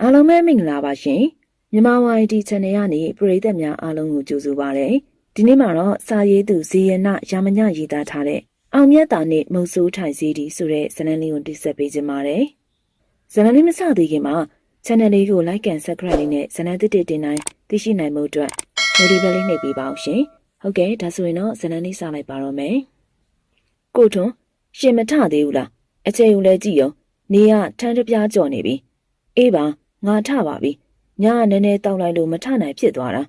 အားလုံးပဲမင်္ဂလာပါရှင်မြန်မာဝိုင်ဒီ channel ကနေပရိသတ်များအားလုံးကိုကြိုဆိုပါရစေဒီနေ့မှာတော့စာရေးသူဇေယနာရာမညရေးသားထားတဲ့အောင်မြတ်တာနဲ့မုတ်ဆိုးထိုင်စီးဒီဆိုတဲ့ဇာတ်လမ်းလေးကိုတင်ဆက်ပေးခြင်းပါတယ်ဇာတ်လမ်းလေးမစသေးခင်မှာ channel လေးကို like and subscribe လေးနဲ့ဇာတ်လမ်းတစ်တစ်တင်တိုင်းသိရှိနိုင်မှုအတွက် notification လေးနှိပ်ပေးပါအောင်ရှင်ဟုတ်ကဲ့ဒါဆိုရင်တော့ဇာတ်လမ်းလေးစလိုက်ပါတော့မယ်ကိုထွန်းရှင်မထသေးဘူးလားအချိန်ကိုလည်းကြည့်ရောနေကထန်းတစ်ပြားကြော်နေပြီအေးပါ ငါထပါပြီညကနည်းနည်းတောက်လိုက်လို့မထနိုင်ဖြစ်သွားတာ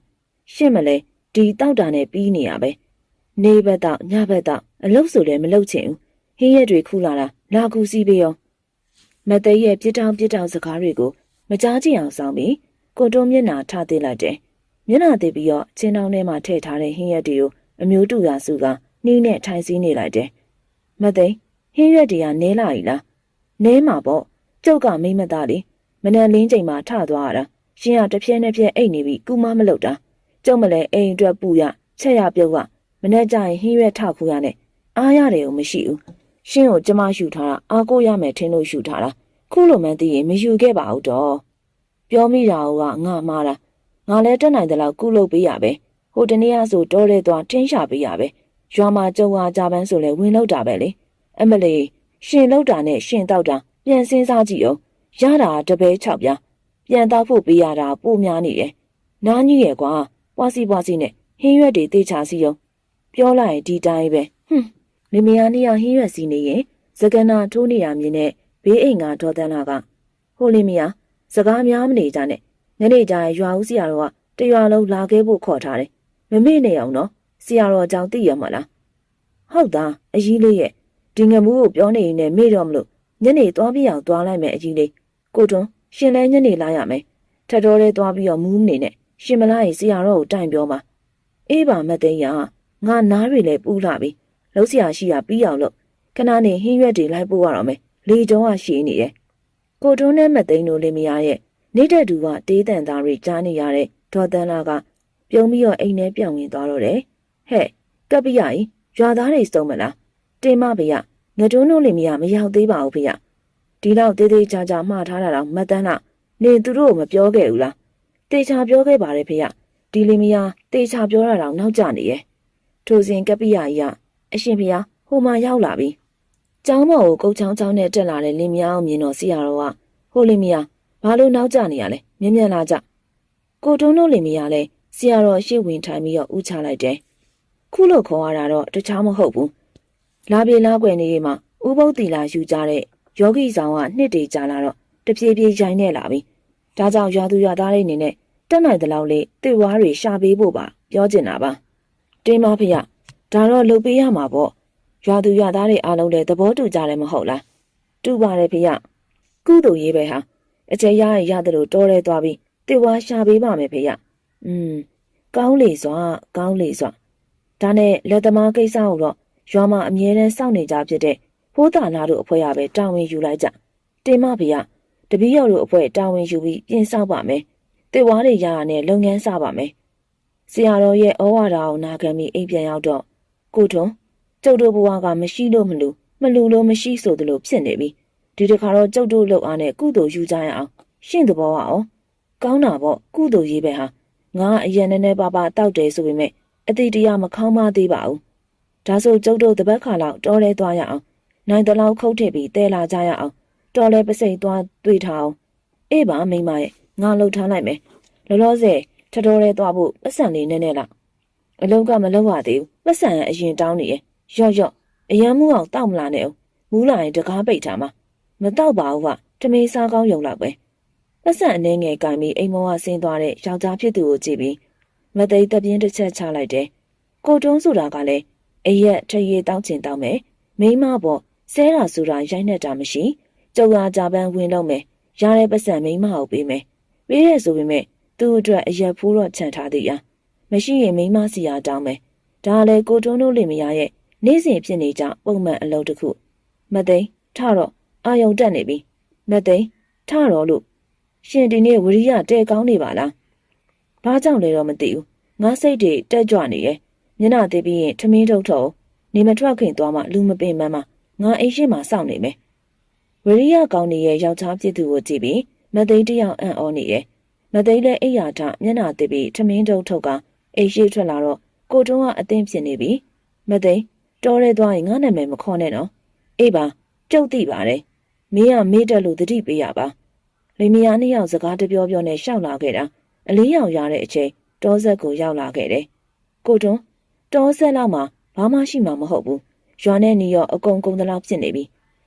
ရှင့်မလဲဒီတောက်တာနဲ့ပြီးနေရပဲနေဘက်တော့ညဘက်တော့အလုတ်ဆိုလည်းမလုတ်ချင်ဘူးဟင်းရက်တွေခူလာတာလာကူစီးပေးရောမသိရဲ့ပြစ်တောင်းပြစ်တောင်းစကားတွေကိုမကြားကြည့်အောင်ဆောင်ပြီးကိုတုံးမျက်နှာထသေးလိုက်တယ်မျက်နှာသေးပြီးတော့ချင်းတောင်းထဲမှာထည့်ထားတဲ့ဟင်းရက်တွေကိုအမျိုးတူရာစုကနှီးနဲ့ထိုင်စည်းနေလိုက်တယ်မသိဟင်းရက်တွေကနဲလာ ਈ လားနဲမှာပေါ့ကျုပ်ကမိမသားလေ မနက်လင်းချိန်မှာထသွားရတာရှင်ကတပြဲနဲ့ပြဲအိတ်နေပြီကူမမလုပ်တာကျုံမလဲအိမ်အတွက်ပူရချက်ရပြုတ်ကမနေ့ကျရင်ဟင်းရွက်ထခူရနဲ့အားရတယ်ကိုမရှိဘူးရှင်ကိုကျမယူထားတာအားကိုရမယ်ထင်လို့ယူထားတာခုလိုမှန်းသိရင်မယူခဲ့ပါဘူးတော့ပြောမိတာကငါမှားတာငါလည်းတက်နိုင်တယ်လို့ကုလုပ်ပေးရပဲဟိုတနေ့ကဆိုတောထဲသွားတင်းရှာပေးရပဲရွာမှာကြုံအားကြပန်းဆိုလဲဝင်လောက်တာပဲလေအမလီရှင်လောက်တာနဲ့ရှင်တောက်တာပြန်စင်းစားကြည့်အောင် ရတာတပဲ6ပြားပြန်တောက်ဖို့ပေးရတာပိုများနေတယ်။နားကြီးရဲ့ကွာပွားစီပွားစီနဲ့ဟင်းရွက်တွေတေချာစီအောင်ပြောလိုက်ရင်ဒီတိုင်းပဲဟွန်းမိမယာနှစ်ယောက်ဟင်းရွက်စီနေရင်စကနာထိုးနေရမြင်နဲ့ဘေးအိမ်ကဒေါ်တန်းလာကဟိုလီမယာစကားများမနေကြနဲ့ညနေကျရင်ရွာဦးစီယာတော်ကတရွာလုံးလာခဲ့ဖို့ခေါ်ထားတယ်မမေ့နေအောင်နော်စီယာတော်အကြောင်းသိရမလားဟုတ်သားအကြီးလေးရဲ့ဒီငမှုကိုပြောနေရင်လည်းမေ့တော့မလို့ညနေသွားပြအောင်သွားလိုက်မယ်အကြီးလေး ကိုတွန်းရှင်လဲညနေလာရမယ်ထက်တော်လေးသွားပြီးတော့မူးမနေနဲ့ရှင်မလာရင်ဆရာတော်ကိုတိုင်ပြောမှာအေးပါမသိန်းရငါနားတွေလည်းပူလာပြီလှုပ်ရှားရှိရပြီးအောင်လို့ခဏနေဟင်းရွက်တွေလိုက်ပို့ရတော့မယ်လေကျောင်းကရှိနေတယ်ကိုတွန်းနဲ့မသိန်းတို့လေးမရရဲ့နေတဲ့သူကတေးတန်သားတွေကြားနေရတဲ့ဒေါ်တန်းလာကပြုံးပြီးတော့အိမ်ထဲပြောင်းဝင်သွားတော့တယ်ဟဲ့ကပ်ပြရည်ရွာသားတွေစုံမလားတင်မဖေရငတွန်းတို့လေးမရမရောက်သေးပါဘူးဖေရ ဒီလောက်တေးသေးချာချာမှားထားတာတော့မတန်းလားနေသူတို့ကိုမပြောခဲ့ဘူးလားတေချာပြောခဲ့ပါတယ်ဖေရဒီလေးမယားတေချာပြောတာတော့နောက်ကျနေရဲ့ထိုစဉ်ကပိယကြီးကအရှင်ဖေရဟိုမှာရောက်လာပြီကျောင်းမော်ကိုကုတ်ချောင်းချောင်းနဲ့တက်လာတဲ့လင်းမယားကိုမြင်တော့ဆရာတော်ကဟိုလင်းမယားဘာလို့နောက်ကျနေရလဲမြင်မြန်လာကြကိုတုံးတို့လင်းမယားလဲဆရာတော်ရှေ့ဝင်ထိုင်ပြီးတော့ဥချလိုက်တယ်ခုလို့ခေါ်ရတာတော့တခြားမဟုတ်ဘူးလာပြေလာွယ်နေမှာဥပုပ်တီလာယူကြတဲ့ ယောဂီဆောင်ကနှစ်တေကြာလာတော့တပြေးပြေးရိုင်းနေလာပြီ။ဒါကြောင့်ရွာသူရွာသားတွေအနေနဲ့တက်နိုင်တဲ့လောက်လေးတစ်ဝါးတွေရှာပေးဖို့ပါပြောချင်တာပါ။တင်းမဖေရဒါတော့လုပ်ပေးရမှာပေါ့။ရွာသူရွာသားတွေအားလုံးလည်းသဘောတူကြတယ်မဟုတ်လား။တူပါတယ်ဖေရ။ကုသိုလ်ရေးပဲဟာအကျရရရတယ်လို့တော်ရဲသွားပြီးတစ်ဝါးရှာပေးပါမယ်ဖေရ။อืมကောင်းလေစွာကောင်းလေစွာဒါနဲ့လက်သမားကိစ္စကိုတော့ရွာမှာအမြဲတမ်းစောင့်နေကြဖြစ်တဲ့ ဖိုးတာနာတို့အဖွဲ့ရပဲတာဝန်ယူလိုက်ကြတင်မဖေရတပီးရောက်တို့အဖွဲ့တာဝန်ယူပြီးပြင်ဆောက်ပါမယ်တစ်ဝါးတွေရရနဲ့လုပ်ငန်းစပါမယ်ဆရာတော်ရဲ့ဩဝါဒကိုနာခံပြီးအိမ်ပြန်ရောက်တော့ကိုထွန်းကျုပ်တို့ဘဝကမရှိလို့မလူမလူလို့မရှိဆိုသလိုဖြစ်နေပြီဒီတခါတော့ကျုပ်တို့လှုပ်အားနဲ့ကုသိုလ်ယူကြရအောင်ရှင့်သဘောကရောကောင်းတာပေါ့ကုသိုလ်ရေးပဲဟာငါအရင်နည်းနည်းပါးပါတောက်တယ်ဆိုပေမဲ့အတိတရားမခေါင်းမသေးပါဘူးဒါဆိုကျုပ်တို့တပတ်ခါလောက်တော်လဲသွားရအောင် နိုင်တလောက်ခုတ်ထစ်ပြီးတဲလာကြရအောင်တော်လဲပစိတ်သွားတွေ့ထားအောင်အေးပါမိမရဲ့ငါလှုပ်ထားလိုက်မယ်လောလောဆယ်ထတော်လဲသွားဖို့ပတ်စံလေးနည်းနည်းလောက်အလုံးကမလုံးရသေးဘူးပတ်စံအရင်တောင်းနေရဲ့ရော့ရော့အရန်မှုအောင်တောက်မလာနဲ့အောင်မူးလာရင်တကားပိတ်ထားမှာမတောက်ပါဘူးကတမေးစားကောင်းယုံလောက်ပဲပတ်စံအနေငယ်ကင်ပြီးအိမ်မောကဆင်းသွားတဲ့ယောက်ျားဖြစ်သူကိုကြည့်ပြီးမသိတပြင်းတစ်ချက်ချလိုက်တယ်ကိုတုံးဆိုတာကလည်းအရက်ထရေတောင်းချင်တောင်းမယ်မိမပေါ့ ဆဲတာဆိုတာရိုက်နှက်တာမရှိကျုပ်ကကြပန်းဝင်တော့မယ်ရတဲ့ပတ်စံမိမဟုတ်ပေးမယ်ပေးရဆိုပေမဲ့သူ့အတွက်အရက်ဖိုးတော့ခြံထားသေးရမရှိရင်မိမစီယာတောင်းမယ်ဒါလည်းကိုတွန်းတို့လင်မယားရဲ့နေ့စဉ်ဖြစ်နေကြပုံမှန်အလုပ်တစ်ခုမသိန်းထတော့အာယုံတက်နေပြီမသိန်းထတော့လို့ရှင်ဒီနေ့ဝရိယတဲကောင်းနေပါလားဘာကြောင့်လဲတော့မသိဘူးငါစိတ်တွေတက်ကြွနေရဲ့မျက်နှာသေးပြီးရင်ထမင်းထုတ်ထုတ်နေမထွက်ခင်သွားမှလူမပင်မန်းမှ ငါအိမ်ရှိမှစောင့်နေမယ်ဝရိယကောင်းနေရဲ့ယောက်ျားပြည်သူကိုကြည့်ပြီးမသိန်းတယောက်အံ့ဩနေတယ်မသိန်းလည်းအိယာထမျက်နှာတစ်ပြီးထမင်းတုပ်ထုတ်ကအိတ်ရှိထွက်လာတော့ကိုတွန်းကအသင်းဖြစ်နေပြီမသိန်းတော်ရဲသွားရင်ငါနာမည်မခေါ်နဲ့နော်အေးပါကြုတ်သိပါတယ်မင်းကမေးတက်လို့တတိပေးရပါလေမယားနှစ်ယောက်စကားတပြောပြောနဲ့ရှောက်လာခဲ့တာအလေးရောင်ရတဲ့အချိန်တောဆက်ကိုရောက်လာခဲ့တယ်ကိုတွန်းတောဆက်လောက်မှာဘာမှရှိမှာမဟုတ်ဘူး ရွာနဲ့နီရောအကုန်ကုန်တလောက်ဖြစ်နေပြီ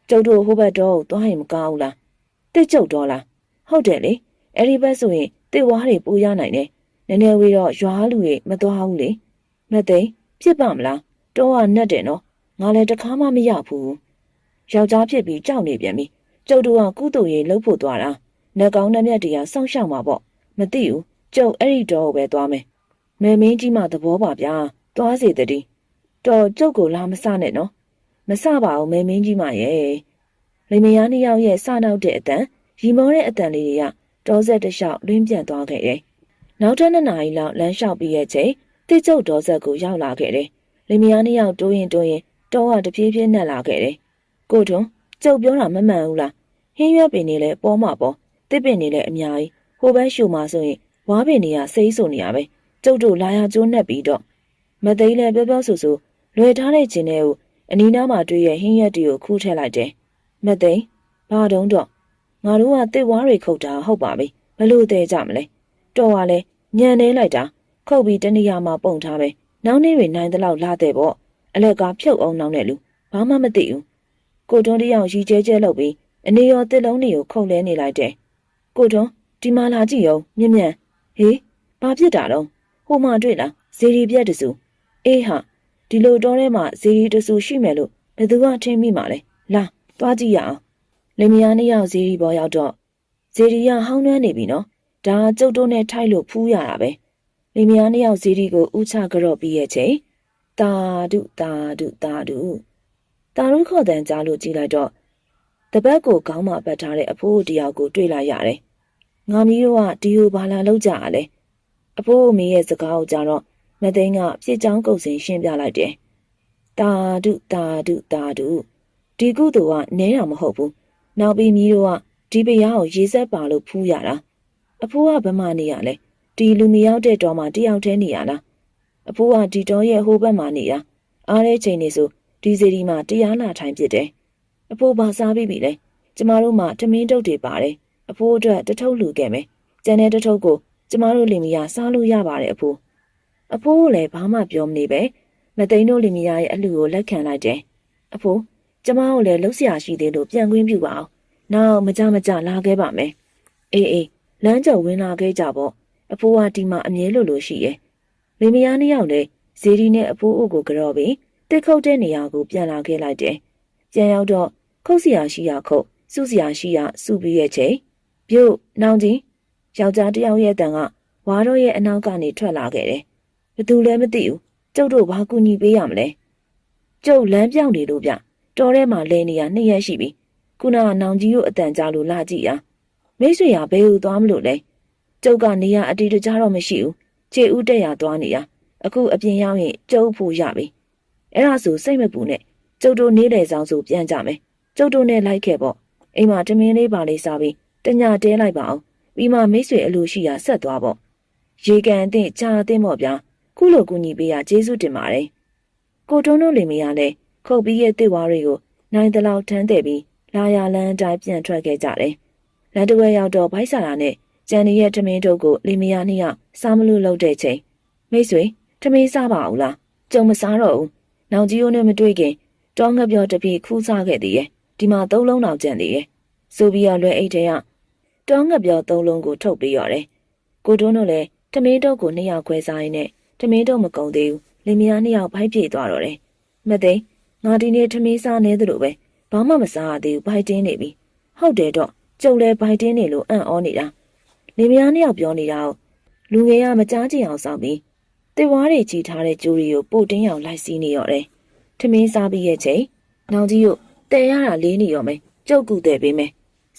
ကျုပ်တို့ဟိုဘက်တော့သွားရင်မကောင်းဘူးလားတစ်ကျုပ်တော့လားဟုတ်တယ်လေအဲ့ဒီဘက်ဆိုရင်တစ်ဝါးတွေပိုးရနိုင်တယ်နည်းနည်းဝေးတော့ရွာလူတွေမသွားဘူးလေမသိန်းဖြစ်ပါမလားတော့ကနဲ့တယ်နော်ငါလည်းတခါမှမရဘူးယောက်ျားဖြစ်ပြီးကြောက်နေပြန်ပြီကျုပ်တို့ကကုသိုလ်ရေးလှုပ်ဖို့သွားတာနှကောင်းနှမျက်တရားစောင့်ရှောက်မှာပေါ့မသိဘူးကျုပ်အဲ့ဒီတော့ပဲသွားမယ်မေမင်းကြီးမှသဘောပါဗျာသွားစေတည်း တော်ကျုပ်ကိုလာမစနဲ့နော်မစပါဘူးမေမင်းကြီးမရဲ့လေမယားနှစ်ယောက်ရဲ့စနောက်တဲ့အတန်ရီမောတဲ့အတန်လေးတွေကတောဆက်တစ်လျှောက်လွင်းပြန်သွားခဲ့တယ်နောက်ထပ်နှစ်နာရီလောက်လမ်းလျှောက်ပြီးရဲ့ချိန်တိကျုပ်တော်ဆက်ကိုရောက်လာခဲ့တယ်လေမယားနှစ်ယောက်တိုးရင်တိုးရင်တောကတပြေးပြေးနှက်လာခဲ့တယ်ကိုထွန်းကျုပ်ပြောတာမမှန်ဘူးလားဟင်းရွက်ပင်နေလဲပေါ်မှာပေါ်တစ်ပင်နေလဲအများကြီးဟိုဘက်ရှူမှာဆိုရင်ဝါပင်တွေကစိမ့်ဆိုနေရပဲကျုပ်တို့လာရကျိုးနှက်ပြီးတော့မသိလဲပြောပြောဆူဆူ လွယ်ထားတဲ့ခြင်းတွေကိုအနီးနားမှာတွေ့ရဟင်းရက်တီကိုခူးထည့်လိုက်တယ်မသိဘာတုံးတော့ငါတို့ကတစ်ဝါးတွေခုတ်တာဟုတ်ပါပြီဘလို့သေးကြမလဲတော်ကလည်းညံနေလိုက်တာခုတ်ပြီးတနေရာမှာပုံထားပဲနောက်နေ့တွေနိုင်တဲ့လောက်လာတဲ့ပေါ့အလက်ကဖြုတ်အောင်နောက်နဲ့လူဘာမှမသိဘူးကိုတွန်းတယောက်ရီကျဲကျဲလုပ်ပြီးအနေရောတစ်လုံးတွေကိုခုတ်လဲနေလိုက်တယ်ကိုတွန်းဒီမှာလာကြည့်ရောမြင်မြန်ဟေးဘာဖြစ်တာတော့ဟိုမှတွေ့လားဇေရီပြက်တစုအေးဟာ ဒီလိုတော့ထဲမှာဇေရီတစုရှိမယ်လို့ဘယ်သူကထင်မိမှာလဲလာသွားကြည့်ရအောင်လင်မယားနှစ်ယောက်ဇေရီပေါ်ရောက်တော့ဇေရီကဟောင်းနှွမ်းနေပြီနော်ဒါကျုပ်တို့နဲ့ထိုက်လို့ဖူးရတာပဲလင်မယားနှစ်ယောက်ဇေရီကိုဥချကြော့ပြီးရဲ့ချိန်တာဒုတာဒုတာဒုတာရုခေါ်တန်ကြားလို့ကြည်လိုက်တော့တပတ်ကိုခေါင်းမှာပတ်ထားတဲ့အဖိုးတယောက်ကိုတွေ့လိုက်ရတယ်ငါမီးတို့ကဒီကိုဘာလာလောက်ကြရလဲအဖိုးအမေရဲ့စကားကိုကြတော့ မသိန်းကဖြစ်ချောင်းကုတ်စင်ရှင်းပြလိုက်တယ်တာဒုတာဒုတာဒုဒီကုသိုလ်ကနဲတာမဟုတ်ဘူးနောက်ပြီးမီးတို့ကဒီပရားကိုရေဆက်ပါလို့ဖူးရတာအဖိုးကဘမနေရလဲဒီလူမရောက်တဲ့တော်မှာတယောက်တည်းနေရလားအဖိုးကဒီတော်ရဲ့ဟိုဘက်မှာနေတာအားတဲ့ချိန်နေဆိုဒီစီဒီမှာတရားလာထိုင်ဖြစ်တယ်အဖိုးဘာစားပြီးပြီလဲကျမတို့မှထမင်းတုပ်တွေပါတယ်အဖိုးအတွက်တထုပ်လူခဲ့မယ်ကျန်တဲ့တထုပ်ကိုကျမတို့လင်မယားစားလို့ရပါတယ်အဖိုး အဖိုးကလည်းဘာမှပြောမနေပဲမသိန်းတို့လင်မယားရဲ့အလှူကိုလက်ခံလိုက်တယ်အဖိုးကျမကိုလည်းလှုပ်ရှားရှိသေးလို့ပြန်ခွင့်ပြုပါအောင်နောက်မကြမကြလာခဲ့ပါမယ်အေးအေးလမ်းကျော်ဝင်လာခဲ့ကြပေါ့အဖိုးကဒီမှာအမြဲလိုလိုရှိရဲ့လင်မယားနှစ်ယောက်လည်းဇေဒီနဲ့အဖိုးအုပ်ကိုကြော်ပြီးတက်ခုတ်တဲ့နေရာကိုပြန်လာခဲ့လိုက်တယ်ပြန်ရောက်တော့ခုတ်စရာရှိရာခုတ်စုစရာရှိရာစုပြီးရဲ့ချိန်ပြုတ်နောင်ချင်းယောက်ျားတစ်ယောက်ရဲ့တန်ကဝါတော့ရဲ့အနောက်ကနေထွက်လာခဲ့တယ် ဘသူလည်းမသိဘူးကျုပ်တို့ဘာကူညီပေးရမလဲကျုပ်လမ်းပြောင်းနေလို့ဗျတော်ထဲမှာလဲနေရနှစ်ရက်ရှိပြီခုနကနောင်ကြီးတို့အတန်ကြားလို့လာကြည့်ရမိတ်ဆွေရဘဲကိုသွားမလို့လဲကျုပ်ကနေရအတီတကြားတော့မရှိဘူးခြေဥတက်ရသွားနေရအခုအပြင်ရောက်ရင်ကျုပ်ဖို့ရပြီအဲ့ဒါဆိုစိတ်မပူနဲ့ကျုပ်တို့နေလေဆောင်ဆိုပြန်ကြမယ်ကျုပ်တို့နဲ့လိုက်ခဲ့ပေါ့အိမ်မှာတမင်းလေးပါလေးစားပြီးတညာတဲလိုက်ပါအောင်ပြီးမှမိတ်ဆွေအလိုရှိရာဆက်သွားပေါ့ရေကန်အသင့်ကြာအသင့်ပေါ့ဗျာ ခုလိုကူညီပေးရကျေးဇူးတင်ပါတယ်ကိုတွန်းတို့လင်မယားလည်းခုတ်ပြီးရဲ့တစ်ဝါတွေကိုနိုင်တလောက်ထမ်းတဲ့ပြီးလာရလန်းအတိုင်းပြန်ထွက်ခဲ့ကြတယ်လမ်းတဝဲရောက်တော့ဗိုက်ဆာလာနဲ့ကျန်ရဲ့ထမင်းတို့ကိုလင်မယားနှစ်ယောက်စားမလို့လုပ်တဲ့ချိန်မိတ်ဆွေထမင်းစားပါဦးလားကြုံမစားတော့ဘူးနောင်ကြီးိုးနဲ့မတွေ့ခင်တောငှက်ပြောတပြည့်ခူးစားခဲ့သေးရဲ့ဒီမှာသုံးလုံးတောင်ကျန်သေးရဲ့ဆိုပြီးတော့လွယ်အိတ်ထဲကတောငှက်ပြောသုံးလုံးကိုထုတ်ပေးရတယ်ကိုတွန်းတို့လည်းထမင်းတို့ကိုနှစ်ယောက်ခွဲစားရင်းနဲ့ ထမင်းတို့မကုန်သေးဘူးလင်မယားနှစ်ယောက်ဖိုက်ပြေးသွားတော့တယ်မသိငါဒီနေ့ထမင်းစားနေသလိုပဲဘာမှမစားရသေးဘူးဘိုက်တင်းနေပြီဟုတ်တယ်တော့ကျုပ်လည်းဘိုက်တင်းနေလို့အံ့ဩနေတာလင်မယားနှစ်ယောက်ပြောနေတာကိုလူငယ်ကမကြားကြည့်အောင်စောင့်ပြီးတေဝါးတွေကြည်ထားတဲ့ကြိုးတွေကိုပို့တင်းအောင်လိုက်စီးနေရော်တယ်ထမင်းစားပြီးရဲ့ချိန်နောင်ကြီးတို့တဲရတာလေးနေရောမယ်ကျုပ်ကူတဲ့ပေးမယ်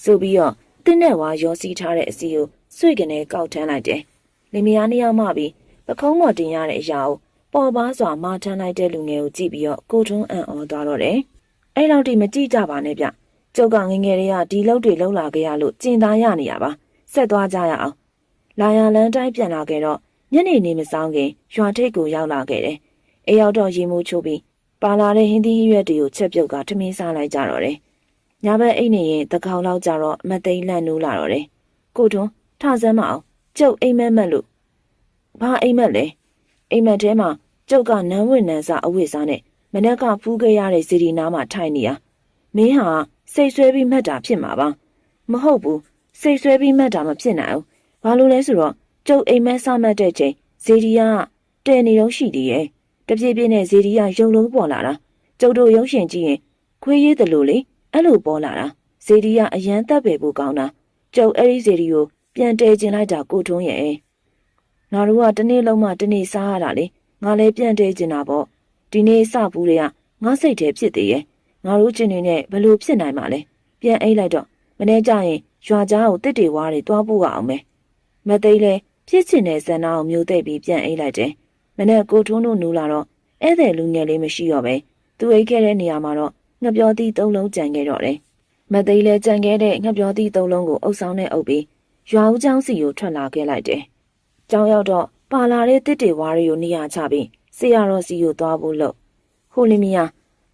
ဆိုပြီးတော့တင်းနဲ့ဝါရောစီးထားတဲ့အစီကိုစွေကနေကောက်ထမ်းလိုက်တယ်လင်မယားနှစ်ယောက်မှပြီး ပခုံးပေါ်တင်ရတဲ့အရာကိုပေါ်ပါစွာမာထမ်းလိုက်တဲ့လူငယ်ကိုကြည့်ပြီးတော့ကိုထွန်းအံ့ဩသွားတော့တယ်အဲ့လောက်ထိမကြည့်ကြပါနဲ့ဗျကျုပ်ကငငယ်တွေကဒီလောက်တွေလှုပ်လာခဲ့ရလို့ကျင်သားရနေရပါဆက်သွားကြရအောင်လာရလန်းတိုင်းပြန်လာခဲ့တော့ညနေနေမဆောင်ခင်ရွာထိပ်ကိုရောက်လာခဲ့တယ်အိမ်ရောက်တော့ရေမိုးချိုးပြီးပါလာတဲ့ဟင်းသီးဟင်းရွက်တွေကိုချက်ပြုတ်ကထမင်းစားလိုက်ကြတော့တယ်ညဘက်အိတ်နေရင်တကောင်လောက်ကြတော့မသိန်းလန့်နိုးလာတော့တယ်ကိုထွန်းထဆမ်းမအောင်ကျုပ်အိမ်မက်မက်လို့ ဘာအိမ်မက်လဲအိမ်မက်ထဲမှာကျုပ်ကနန်းဝင်နန်းစားအဝိစားနဲ့မနက်ကဖူးခဲ့ရတဲ့စီဒီနာမှာထိုင်နေရမင်းဟာစိတ်ဆွဲပြီးမှတ်တာဖြစ်မှာပါမဟုတ်ဘူးစိတ်ဆွဲပြီးမှတ်တာမဖြစ်နိုင်ဘူးဘာလို့လဲဆိုတော့ကျုပ်အိမ်မက်စမှတ်တဲ့ချိန်ဇေဒီယာကတဲနေတော့ရှိသေးရဲ့တပြေးပြေးနဲ့ဇေဒီယာရုံလုံးပေါ်လာတာကျုပ်တို့ရုံရှင်ကြည့်ရင်ခွေးရည်တယ်လို့လေအဲ့လိုပေါ်လာတာဇေဒီယာအရန်တက်ပေဖို့ကောင်းတာကျုပ်အဲ့ဒီဇေဒီကိုပြန်တဲကျင်လိုက်တာကိုထုံးရဲ့ ငါတို့ကတနေ့လုံးမှတနေ့စားရတာလေငါလည်းပြန်တဲကျင်တာပေါ့ဒီနေ့စဘူးတွေကငါစိတ်ထဲဖြစ်သေးရဲ့ငါတို့ကျင်နေနဲ့ဘယ်လိုဖြစ်နိုင်မှာလဲပြန်အိတ်လိုက်တော့မနေ့ကျရင်ရွာသားကိုတစ်တေဝါးတွေတွားပို့ရအောင်မယ်မသိလဲဖြစ်ချင်တဲ့ဇန်နာကိုမျိုးသိပ်ပြီးပြန်အိတ်လိုက်တယ်မနေ့ကိုထုံးတို့နူလာတော့ဧည့်သည်လူငယ်လေးမရှိတော့ပဲသူအိတ်ခဲ့တဲ့နေရာမှာတော့ငှက်ပြောသီးသုံးလုံးကြံခဲ့တော့တယ်မသိလဲကြံခဲ့တဲ့ငှက်ပြောသီးသုံးလုံးကိုအုပ်ဆောင်နဲ့အုပ်ပြီးရွာဦးကျောင်းစီကိုထွက်လာခဲ့လိုက်တယ် ကျောင်းရောက်တော့ပါလာတဲ့တစ်တေဝါးတွေကိုနေရာချပြီးဆရာတော်စီကိုသွားဖို့လို့ဟိုလီမီယာ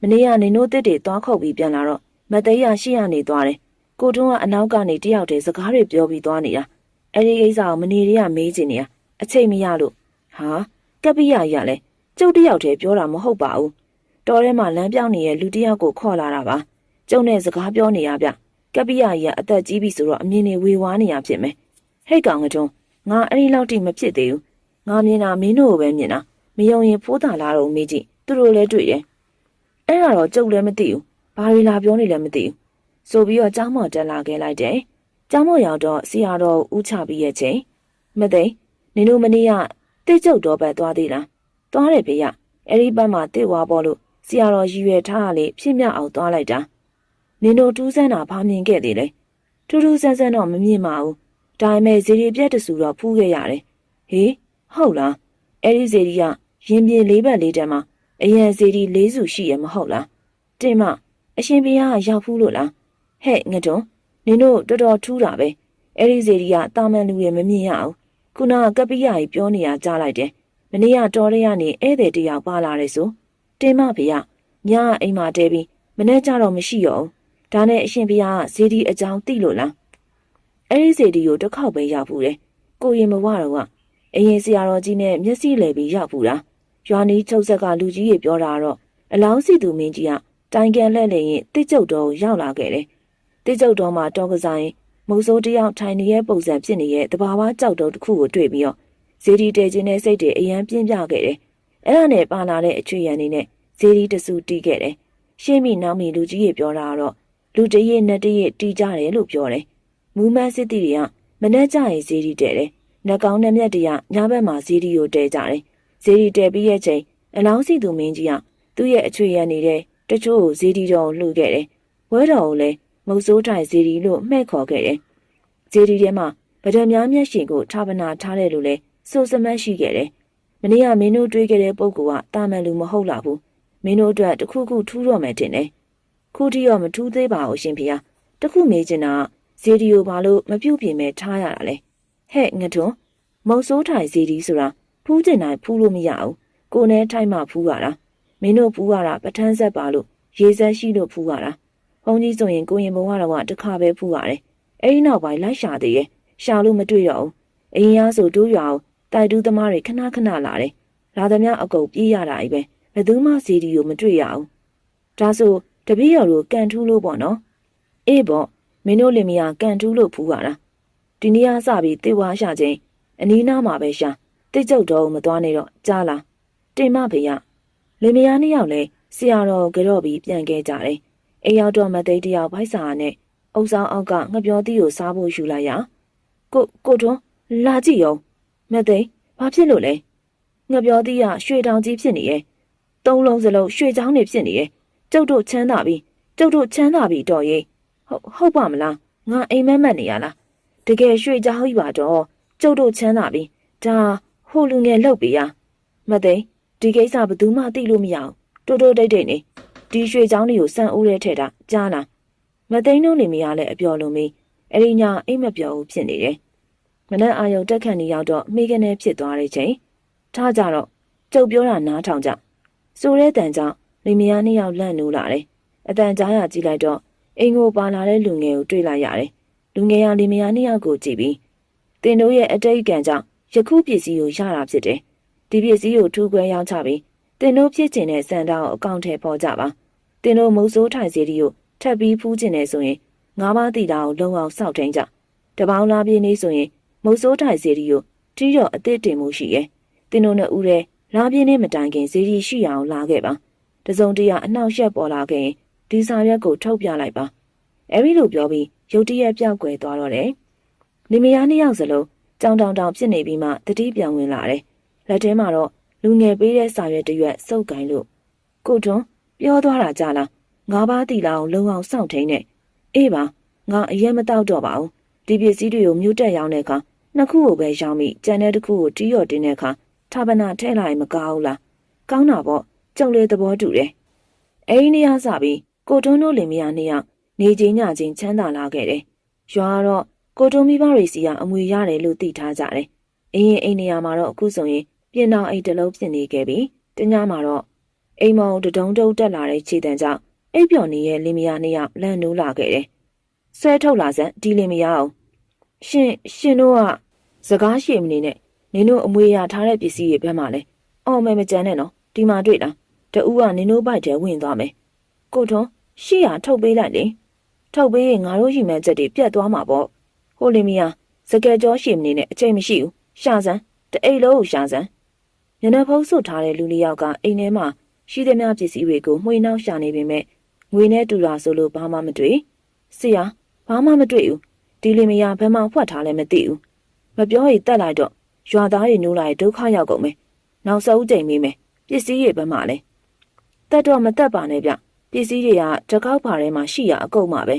မနေ့ကနေနိုးတစ်တွေသွားခုတ်ပြီးပြန်လာတော့မသိရရှိရနေသွားတယ်ကိုထုံးကအနောက်ကနေတယောက်တည်းစကားတွေပြောပြီးသွားနေတာအဲ့ဒီကိစ္စကိုမနေရမေးချင်နေတာအချိန်မရလို့ဟာကပ္ပိယကြီးကလည်းကျုပ်တယောက်တည်းပြောတာမဟုတ်ပါဘူးတော်ထဲမှာလမ်းပြောင်းနေတဲ့လူတယောက်ကိုခေါ်လာတာပါကျုံနဲ့စကားပြောနေရဗျကပ္ပိယကြီးကအသက်ကြီးပြီဆိုတော့အမြင်တွေဝေဝါးနေရဖြစ်မယ်ဟဲ့ကောင်ကထုံး ငါအဲ့ဒီလောက်တိမဖြစ်သေးဘူးငါမြင်တာမင်းတို့ကိုပဲမြင်တာမယုံရင်ဖိုးတာလာတော့မေးကြည့်သူတို့လည်းတွေ့တယ်အဲ့ဒါတော့ကျုပ်လည်းမသိဘူးဘာတွေလာပြောနေလဲမသိဘူးဆိုပြီးတော့ကျောင်းမော်တက်လာခဲ့လိုက်တယ်ကျောင်းမော်ရောက်တော့ဆရာတော်ဥချပြီးရဲ့ချိန်မသိနင်တို့မနေ့ကတိတ်ကျုပ်တော့ပဲသွားသေးလားသွားတယ်ဖေရအဲ့ဒီဘက်မှာတစ်ဝါပေါ်လို့ဆရာတော်ရည်ရွယ်ထားတာလေဖြစ်မြောက်အောင်သွားလိုက်တာနင်တို့တူးဆန်းတာဘာမြင်ခဲ့သေးလဲထူးထူးဆန်းဆန်းတော့မမြင်ပါဘူး ဒါပေမဲ့ဇီရီပြက်တဆူတော့ဖူးခဲ့ရတယ်ဟေးဟုတ်လားအဲ့ဒီဇီရီကရင်ပြေလေးဘက်လေးတန်းမှာအရန်ဇီရီလေးစုရှိရမဟုတ်လားတင်မအရှင်ဘုရားကရောက်ဖူးလို့လားဟဲ့ငတွန်းနင်တို့တော်တော်ထူးတာပဲအဲ့ဒီဇီရီကတာမန်လူတွေမမြင်ရအောင်ခုနကကပိယကြီးပြောနေရကြားလိုက်တယ်မနေ့ကတော်ရရနေဧည့်သည်တယောက်ပါလာတယ်ဆိုတင်မဖေရညအိမ်မှာတဲပြီးမနေ့ကျတော့မရှိရောဒါနဲ့အရှင်ဘုရားကဇီဒီအကြောင်းသိလို့လား အဲ့ဒီဇီဒီကိုတစ်ခေါက်ပဲရောက်ဘူးတယ်ကိုရင်မဝတော့ကအရင်ဆရာတော်ကြီးနဲ့မျက်စိလဲပြီးရောက်ဘူးလားရွာနီးချုပ်ဆက်ကလူကြီးတွေပြောတာတော့အလောင်းစီသူမင်းကြီးကတိုင်ကန်လှဲ့လေရင်တစ်ကျုပ်တော်ကိုရောက်လာခဲ့တယ်တစ်ကျုပ်တော်မှာတောကစားရင်မုံစိုးတယောက်ထိုင်နေတဲ့ပုံစံဖြစ်နေတဲ့တဘာဝကြောက်တုံးတစ်ခုကိုတွေ့ပြီးတော့ဇေဒီတဲခြင်းနဲ့စိတ်တွေအယံပြင်းပြခဲ့တယ်။အဲ့ဒါနဲ့ပါလာတဲ့အချွေရန်နေနဲ့ဇေဒီတဆူတီးခဲ့တယ်။ရှင်းမိနောက်မိလူကြီးတွေပြောတာကတော့လူတရက်နဲ့တရက်တီးကြတယ်လို့ပြောတယ်။ မူးမန်းစစ်တီတွေကမနှက်ကြရင်ဇေဒီတဲတယ်။နှကောင်နဲ့မြက်တရညဘက်မှာဇေဒီကိုတဲကြတယ်။ဇေဒီတဲပြီးရဲ့ချိန်အလောင်းစီသူမင်းကြီးကသူ့ရဲ့အချွေရန်နေတဲ့တချို့ကိုဇေဒီတော်လှူခဲ့တယ်။ဝဲတော်ကိုလည်းမုတ်ဆိုးထိုင်ဇေဒီလို့မှဲ့ခေါ်ခဲ့တယ်။ဇေဒီထဲမှာဗဒံများမျက်ရှင်ကိုထာပနာထားတယ်လို့လဲဆိုစမတ်ရှိခဲ့တယ်။မနေ့ကမင်းတို့တွေးခဲ့တဲ့ပုံကတာမန်လူမဟုတ်လာဘူး။မင်းတို့အတွက်တခုခုထူးတော့မယ်တင်တယ်။ခုထိတော့မထူးသေးပါဘူးရှင်ဖေ။တခုမေးချင်တာ ဇေဒီယိုဘာလို့မပြုတ်ပြင်မဲထားရတာလဲ။ဟဲ့ငထွန်းမုတ်ဆိုးထိုင်ဇေဒီဆိုတာဖူးကျင်တိုင်းဖူးလို့မရဘူး။ကိုနဲ့ထိုက်မှဖူးရတာ။မင်းတို့ဖူးရတာပထန်းဆက်ပါလို့ရေစက်ရှိလို့ဖူးရတာ။ဘုန်းကြီးဆိုရင်ကိုရင်ဘုံကတော့တခါပဲဖူးရတယ်။အဲဒီနောက်ပိုင်းလိုက်ရှာသေးရဲ့။ရှာလို့မတွေ့တော့ဘူး။အရင်ကဆိုတိုးရွာကိုတိုက်တူးသမားတွေခဏခဏလာတယ်။လာသမျှအကုန်ပြေးရတာကြီးပဲ။ဘယ်သူမှစီဒီကိုမတွေ့ရဘူး။ဒါဆိုတပည့်တော်တို့ကန်ထူးလို့ပေါ့နော်။အေးပေါ့ မင်းတို့လင်မယားကန်ထူးလို့ဖူးရတာ။ဒီနေ့ကစပြီးတေဝါရှာချင်းအနီးနားမှာပဲရှာတိတ်ကြုတ်တော့မသွားနေတော့ကြားလား။တင်မဖေရလင်မယားနှစ်ယောက်လဲဆရာတော်ကြော့ပြီးပြန်ခဲ့ကြတယ်။အိမ်ရောက်တော့မသိတယောက်ဖိုက်စာနဲ့အုပ်ဆောင်အောက်ကငပြောသီးကိုစားဖို့ယူလိုက်ရ။ကိုကိုထွန်းလာကြည့်ရောမသိဘာဖြစ်လို့လဲငါပြောသည်ကရွှေတောင်ကြီးဖြစ်နေရဲ့သုံးလုံးစလုံးရွှေချောင်းနေဖြစ်နေရဲ့ကျုပ်တို့ချမ်းသာပြီကျုပ်တို့ချမ်းသာပြီတော်ရဲ့ ဟုတ်ဟုတ်ပါမလားငါအိမ်မက်မက်နေရလားတကယ်ရွှေချောင်းကြီးပါတော့ကျုပ်တို့ချမ်းသာပြီဒါဟိုလူငယ်လောက်ပြီရမသိဒီကိစ္စဘယ်သူမှသိလို့မရအောင်တိုးတိုးတိတ်တိတ်နေဒီရွှေချောင်းတွေကိုစံအိုးရဲထဲတာကြားလားမသိန်းတို့နေမရလဲအပျော်လုံးမီအဲ့ဒီညအိမ်မပြောဘူးဖြစ်နေတယ်မနက်အာယုံတက်ခန့်နေရောက်တော့မိကနေဖြစ်သွားတဲ့ချိန်ထားကြတော့ကျုပ်ပြောတာနားထောင်ကြဆိုတဲ့တန်ကြောင့်လင်မယားနှစ်ယောက်လန့်နိုးလာတယ်အတန်ကြားရကြည့်လိုက်တော့ အိမ်ကိုပါလာတဲ့လူငယ်ကိုတွေ့လိုက်ရတယ်လူငယ်ကလင်မယားနှစ်ယောက်ကိုကြည့်ပြီးတင်တို့ရဲ့အတိတ်ကံကြောင့်ယခုပစ္စည်းကိုရတာဖြစ်တယ်ဒီပစ္စည်းကိုထူးခွဲရောင်းချပြီးတင်တို့ဖြစ်ကျင်တဲ့စံတောင်းကိုအကောင့်ထဲပေါ်ကြပါတင်တို့မုတ်ဆိုးထိုင်စီဒီကိုထပ်ပြီးဖူးကျင်နေဆိုရင်ငါးပါးတီတာကိုလုံအောင်စောက်ထိန်ကြတပေါင်းလားပြင်းနေဆိုရင်မုတ်ဆိုးထိုင်စီဒီကိုတီးတော့အစ်စ်တင်မှုရှိရဲ့တင်တို့နဲ့ဦးတဲ့လာပြင်းနေမတိုင်ခင်စီဒီရှိအောင်လာခဲ့ပါတစုံတရာအနှောက်ယှက်ပေါ်လာခဲ့ရင် ဒီစာရွက်ကိုထုတ်ပြလိုက်ပါအဲဒီလိုပြောပြီးရုတ်တရက်ပြောက်ကွယ်သွားတော့တယ်လင်မယားနှစ်ယောက်စလုံးကြောင်တောင်တောင်ဖြစ်နေပြီးမှတတိပြောင်ဝင်လာတယ်လက်ထဲမှာတော့လူငယ်ပေးတဲ့စာရွက်တစ်ရွက်စုပ်ကိုင်းလို့ကိုထွန်းပြောသွားတာကြလားငါးပါးတီလာအောင်လုံအောင်စောင့်ထိန်နဲ့အေးပါငါအရင်မတောက်တော့ပါဘူးဒီပစ္စည်းတွေကိုမြုပ်တက်ရောင်းတဲ့အခါနှစ်ခုကိုပဲရောင်းပြီးကြံတဲ့တစ်ခုကိုတီးရော်တင်းတဲ့အခါဌာပနာထဲလိုက်မကောင်းဘူးလားကောင်းတာပေါ့ကြုံလေသဘောတူတယ်အဲဒီနေ့ကစပြီး ကိုတွန်းတို့လင်မယားနှစ်ယောက်နေချင်းညချင်းချမ်းသာလာခဲ့တယ်ရွာတော့ကိုတွန်းမိဘတွေစီကအမွေရတယ်လို့သိထားကြတယ်အရင်အိမ်နေရာမှာတော့အခုဆိုရင်ပြင်တော်အိတ်တစ်လုံးဖြစ်နေခဲ့ပြီတညမှာတော့အိမ်မောင်တဒုံတုံတက်လာတဲ့ခြေတံကြောင့်အိပ်ပျော်နေတဲ့လင်မယားနှစ်ယောက်လန့်နိုးလာခဲ့တယ်ဆွဲထုတ်လာစမ်းဒီလင်မယားအောင်ရှင်ရှင်တို့ကစကားရှိမနေနဲ့နင်တို့အမွေရထားတဲ့ပစ္စည်းတွေဘက်မှာလဲအော်မဲမကြမ်းနဲ့နော်ဒီမှာတွေ့လားတူကနင်တို့ဘိုက်ထဲဝင်သွားမယ် ကိုထွန်းရှိရထုတ်ပေးလိုက်လေထုတ်ပေးရင်ငါတို့ရှိမှချက်တွေပြတ်သွားမှာပေါ့ဟိုလင်မယားစကယ်ကြောရှိမနေနဲ့အချိန်မရှိဘူးရှာစမ်းတအိတ်လုံးကိုရှာစမ်းညနေဖုံးဆွထားတဲ့လူလေးယောက်ကအိမ်ထဲမှာရှိသမျှပစ္စည်းတွေကိုမှွေနှောက်ရှာနေပေမဲ့ငွေနဲ့တူတာဆိုလို့ဘာမှမတွေ့ဆရာဘာမှမတွေ့ဘူးဒီလင်မယားဘယ်မှဖွက်ထားလဲမသိဘူးမပြောရင်တက်လိုက်တော့ရွာသားတွေနိုးလာရင်ဒုက္ခရောက်ကုန်မယ်နောက်ဆုံးကြိမ်မေးမယ်ပစ္စည်းတွေဘယ်မှလဲတက်တော့မတက်ပါနဲ့ဗျ ပစ္စည်းတွေကတကောက်ဖာထဲမှာရှိရအကုန်မှာပဲ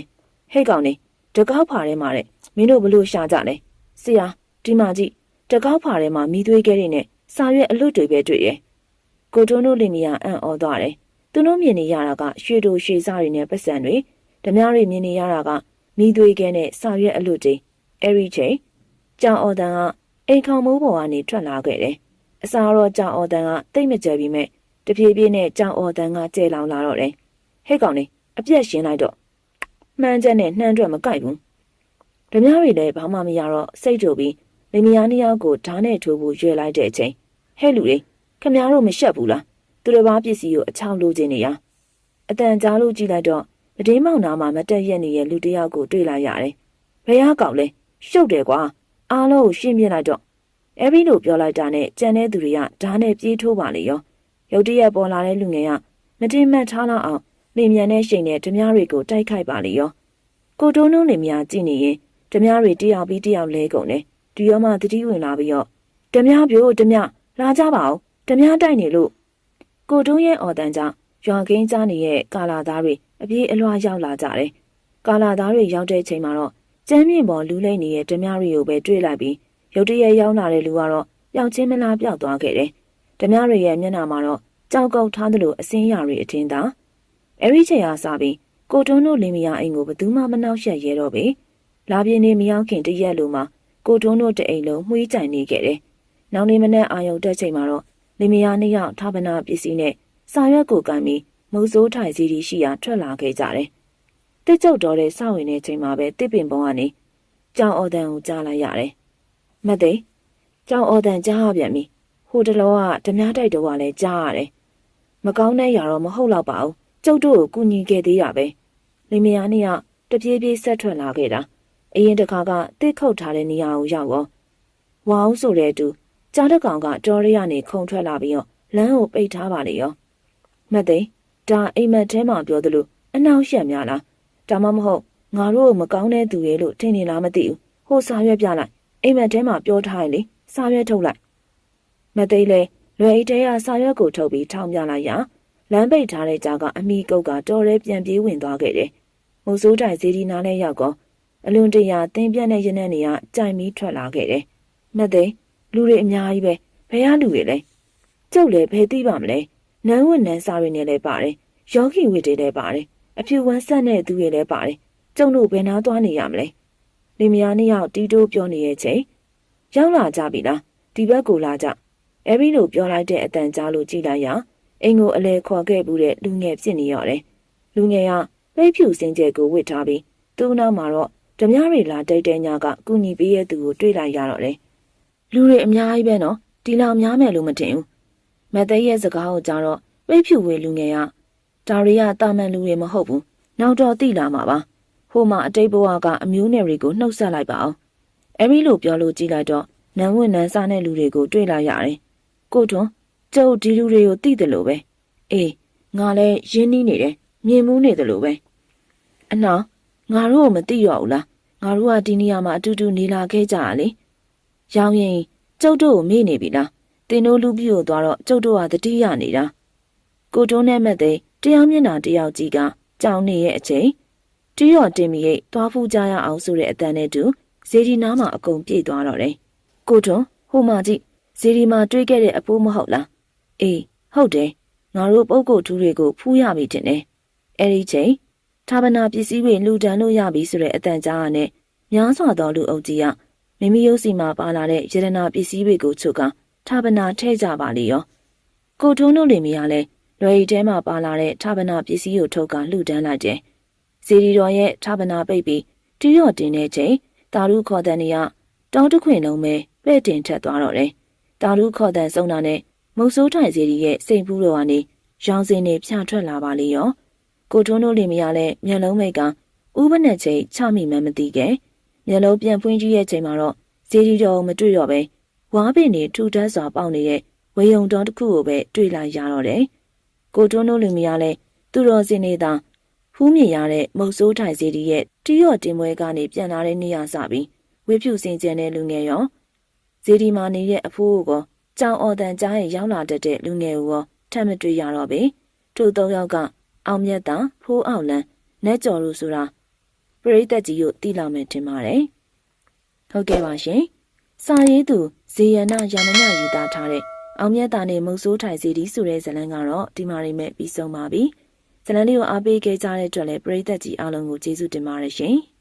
ဟဲ့ကောင်နေတကောက်ဖာထဲမှာတဲ့မင်းတို့ဘလို့ရှာကြလဲဆရာဒီမှာကြည့်တကောက်ဖာထဲမှာမိသွေးခဲတွေနဲ့စာရွက်အလွတ်တွေပဲတွေ့တယ်ကိုတွန်းတို့လင်မယားအံ့ဩသွားတယ်သူတို့မြင်နေရတာကရွှေတို့ရွှေစားတွေနဲ့ပတ်စံတွေဓမြတွေမြင်နေရတာကမိသွေးခဲနဲ့စာရွက်အလွတ်တွေအဲ့ဒီချိန်ကြောင်အော်တန်ကအိမ်ခေါင်မိုးပေါ်ကနေထွက်လာခဲ့တယ်အစာတော့ကြောင်အော်တန်ကတိတ်မကြပြီးမဲ့တဖြည်းဖြည်းနဲ့ကြောင်အော်တန်ကကျဲလောင်လာတော့တယ် ဟဲ့ကောင်လေးအပြက်ရှင်းလိုက်တော့မှန်းချက်နဲ့နှမ်းတွက်မကိုက်ဘူးဓမြတွေလည်းဘာမှမရတော့စိတ်တူပြီးလင်မယားနှစ်ယောက်ကိုဓာတ်နဲ့ထိုးဖို့ရွေလိုက်တဲ့အချိန်ဟဲ့လူတွေခမ ्या တို့မရှက်ဘူးလားသူတစ်ပါးပစ္စည်းကိုအချောင်းလိုချင်နေရအတန်ကြားလို့ကြည့်လိုက်တော့မဒင်းမောင်နာမှာမတက်ရက်နေတဲ့လူတစ်ယောက်ကိုတွေ့လာရတယ်ဘယ်ဟာကောက်လဲရှုပ်တယ်ကွာအားလုံးကိုရှင်းပြလိုက်တော့အဲ့ဒီလိုပြောလိုက်တာနဲ့ကြံတဲ့သူတွေကဓာတ်နဲ့ပြေးထိုးပါလေရောရုတ်တရက်ပေါ်လာတဲ့လူငယ်ကမတင်မှတ်ထားတော့အောင် လင်မြန်တဲ့ရှိန်နဲ့ဓမြတွေကိုတိုက်ခိုက်ပါလေရောကိုတုံးတုံးလင်မြန်ကြည့်နေရင်ဓမြတွေတယောက်ပြီးတယောက်လဲကုန်တယ်ဒီရောမှတတိဝင်လာပြီးတော့ဓမြပြိုးဓမြလာကြပါဦးဓမြတိုက်နေလို့ကိုတုံးရဲ့အော်တန်ကြောင့်ရွာကင်းကြားနေတဲ့ကာလာသားတွေအပြေးအလွှားရောက်လာကြတယ်ကာလာသားတွေရောက်တဲ့ချိန်မှာတော့ကျမ်းမြင့်ပေါ်လူလိမ့်နေတဲ့ဓမြတွေကိုပဲတွေ့လိုက်ပြီးရုတ်တရက်ရောက်လာတဲ့လူကတော့ပျောက်ချင်းမလားပျောက်သွားခဲ့တယ်ဓမြတွေရဲ့မျက်နှာမှာတော့ကြောက်ကောက်ထားသလိုအစင်းရတွေအထင်းသာ အဲ့ဒီချိန်အားစပြီးကိုတွန်းတို့လင်မယားအိမ်ကိုဘယ်သူမှမနှောက်ယှက်ရဲတော့ပေလာပြင်းနေမရောက်ခင်တရက်လိုမှကိုတွန်းတို့တအိမ်လုံးမှွေးကြိုင်နေခဲ့တယ်။နောက်နေ့မနေ့အာရုံတက်ချိန်မှာတော့လင်မယားနှစ်ယောက်ထာပနာပစ္စည်းနဲ့စာရွက်ကိုကန်ပြီးမုတ်ဆိုးထိုင်စီရီရှိရာထွက်လာခဲ့ကြတယ်။တစ်ကျုပ်တော်တဲ့စဝင်တဲ့ချိန်မှာပဲတစ်ပင်ပုံကနေကြောင်အော်တန်ကိုကြားလိုက်ရတယ်။မသိကြောင်အော်တန်ကြားရပြန်ပြီ။ဟိုတလောကဓမြတိုက်တော့ကလည်းကြားရတယ်။မကောင်းတဲ့ຢာတော့မဟုတ်တော့ပါဘူး။ ကျုပ်တို့ကိုကူညီခဲ့သေးရပဲ။လင်မယားနှစ်ယောက်တပြေးပြေးဆက်ထွက်လာခဲ့တာ။အရင်တစ်ခါကတစ်ခုတ်ထားတဲ့နေရာကိုရောက်ရော။ဝါအောင်ဆိုတဲ့သူကြားတကောင်ကတော်ရရနေခုံထွက်လာပြီးတော့လမ်းကိုပိတ်ထားပါလေရော။မသိဒါအိမ်မက်ထဲမှာပြောသလိုအနောက်ရှက်များလား။ဒါမှမဟုတ်ငါတို့မကောင်းတဲ့သူရဲ့လို့ထင်နေလားမသိဘူး။ဟိုစာရွက်ပြလိုက်အိမ်မက်ထဲမှာပြောထားရင်လေစာရွက်ထုတ်လိုက်။မသိလေလွယ်အိတ်ထဲကစာရွက်ကိုထုတ်ပြီးထောင်ပြလိုက်ရ လမ်းပိတ်ထားတဲ့ကြားကအမိကုတ်ကတော်ရဲပြန်ပြေးဝင်သွားခဲ့တယ်။မုတ်ဆိုးတိုင်ဇေဒီနာနဲ့ရောက်ကောအလွန်တရာသင်ပြတ်တဲ့ရနက်နေကကြိုင်ပြီးထွက်လာခဲ့တယ်။မသိလူတွေအများကြီးပဲဘယ်ဟာလူတွေလဲ။ကျုပ်လည်းဘယ်သိပါမလဲ။နန်းဝတ်နန်းစားတွေနဲ့လည်းပါတယ်။ယောဂီဝတ်တွေလည်းပါတယ်။အဖြူဝမ်းဆက်တဲ့သူတွေလည်းပါတယ်။ကျုံတို့ဘယ်နာသွားနေရမလဲ။လင်မယားနှစ်ယောက်တီးတိုးပြောနေရဲ့ချိန်ရောက်လာကြပြီလားဒီဘက်ကိုလာကြအဲပြီးလို့ပြောလိုက်တဲ့အတန်ကြားလို့ကြည်လိုက်ရ အိမ်ကိုအလဲခေါ်ခဲ့ဘူးတဲ့လူငယ်ဖြစ်နေရတယ်လူငယ်ကပိတ်ဖြူစင်ကြယ်ကိုဝစ်ထားပြီးသူ့နောက်မှာတော့ဓမြတွေလာတိတ်တဲ့ညကကုညီပေးရဲ့သူကိုတွေ့လိုက်ရတော့တယ်လူတွေအများကြီးပဲနော်ဒီလောက်များမယ်လို့မထင်ဘူးမတ်သိရဲ့စကားကိုကြားတော့ပိတ်ဖြူဝေလူငယ်ကဒါရီကတာမန်လူတွေမဟုတ်ဘူးနောက်တော့သိလာမှာပါဟိုမှာအတိတ်ဘဝကအမျိုးနယ်တွေကိုနှုတ်ဆက်လိုက်ပါအောင်။အဲဒီလိုပြောလို့ကြည့်လိုက်တော့နန်းဝင်နန်းစားတဲ့လူတွေကိုတွေ့လိုက်ရတယ်။ကိုထွန်း ကျုပ်ဒီလူတွေကိုသိတယ်လို့ပဲ။အေးငါလည်းရင်းနှီးနေတယ်မြင်မှုနေတယ်လို့ပဲ။အနောက်ငါတို့ကိုမသိတော့ဘူးလား။ငါတို့ကဒီနေရာမှာအတူတူနေလာခဲ့ကြတာလေ။ရောင်ရင်ကျုပ်တို့ကိုမေ့နေပြီလား။တင်တို့လူပြို့သွားတော့ကျုပ်တို့ကတတိယနေတာ။ကိုထွန်းနဲ့မဲ့တဲ့တရားမျက်နှာတစ်ယောက်ကြီးကကြောင်နေရဲ့အချိန်တီးရော်တင်မီရဲ့သွားဖူးကြရအောင်ဆိုတဲ့အတန်နဲ့တူဇေဒီနားမှာအကုန်ပြည့်သွားတော့တယ်။ကိုထွန်းဟိုမှာကြည့်ဇေဒီမှာတွေးခဲ့တဲ့အဖိုးမဟုတ်လား။ အေးဟုတ်တယ်။ငါတို့ပုပ်ကုတ်ထူးတွေကိုဖူးရပြီတင်တယ်။အဲ့ဒီချိန်ဌာပနာပစ္စည်းတွေလူတန်းလို့ရပြီဆိုတဲ့အတန်ကြားရနဲ့များစွာသောလူအုပ်ကြီးကမိမိရုပ်စီမှာပါလာတဲ့ယရနာပစ္စည်းတွေကိုချုပ်ကဌာပနာထဲကြပါလေရော။ကိုထွန်းတို့လင်မယားလဲလွယ်ရီထဲမှာပါလာတဲ့ဌာပနာပစ္စည်းကိုထုတ်ကလှူဒန်းလိုက်တယ်။ဇေဒီတော်ရဲ့ဌာပနာပိတ်ပြီးတီးရော့တင်တဲ့ချိန်တာရုခေါ်တဲ့နေရတောင်းတခွင်လုံးပဲပဲ့တင်ထက်သွားတော့တယ်။တာရုခေါ်တဲ့စုံတာနဲ့ မုတ်ဆိုးထိုင်ဇေဒီရဲ့စိတ်ဘူးတော်ကနေရောင်စင်နေဖြန့်ထွက်လာပါလေရော။ကိုထွန်းတို့လင်မယားလည်းမျက်လုံးမိတ်ကဥပနဲ့ချိန်ချမိမှန်းမသိခဲ့။မျက်လုံးပြန်ဖွင့်ကြည့်ရဲ့ချိန်မှာတော့ဇေဒီတော်မတွေ့တော့ပဲဝါးပင်နေထူထပ်စွာပေါက်နေတဲ့ဝေယုံတော်တစ်ခုကိုပဲတွေ့လိုက်ရတော့တယ်။ကိုထွန်းတို့လင်မယားလည်းသူတော်စင်နေတာဖူးမြင်ရတဲ့မုတ်ဆိုးထိုင်စီဒီရဲ့တီရော့တင်ပွဲကနေပြန်လာတဲ့နေရာစပြီးဝေဖြူစင်ကြတဲ့လူငယ်ရောဇေဒီမာနေတဲ့အဖိုးကို ကြောင်အော်တန်ကြားရင်ရောက်လာတတ်တဲ့လူငယ်ကိုရောထပ်မတွေ့ရတော့ပဲထို့သုံးယောက်ကအောင်မြတ်တာဖိုးအောင်လန်းနတ်ကျော်တို့ဆိုတာပရိသတ်ကြီးကိုတိလာမယ်ထင်ပါတယ်ဟုတ်ကဲ့ပါရှင်စာရေးသူဇေယနာရမညယူသားထားတဲ့အောင်မြတ်တာနဲ့မုတ်ဆိုးထိုင်စီဒီဆိုတဲ့ဇာတ်လမ်းကတော့ဒီမှာနေမဲ့ပြီးဆုံးပါပြီဇလန်လေးကိုအားပေးခဲ့ကြတဲ့အတွက်လည်းပရိသတ်ကြီးအားလုံးကိုကျေးဇူးတင်ပါတယ်ရှင်။